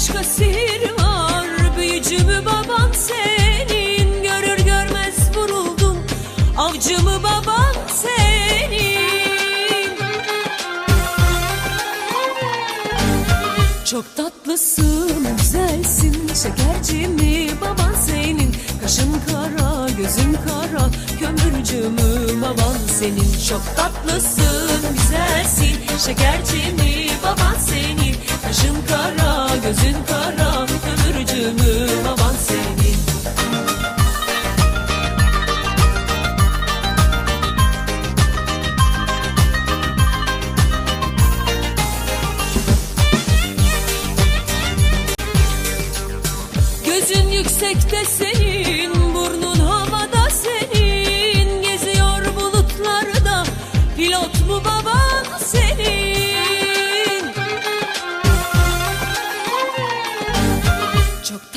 sihir var. Büyücü mü baban senin. Görür görmez vuruldum. Avcı mı baban senin. Çok tatlısın, güzelsin. Şekerci mi baban senin. Kaşın kara, gözün kara. Kömürcü mü baban senin. Çok tatlısın, güzelsin. Şekerci mi Gözün yüksekte senin, burnun havada senin. Geziyor bulutlarda, pilot mu baban senin? Çok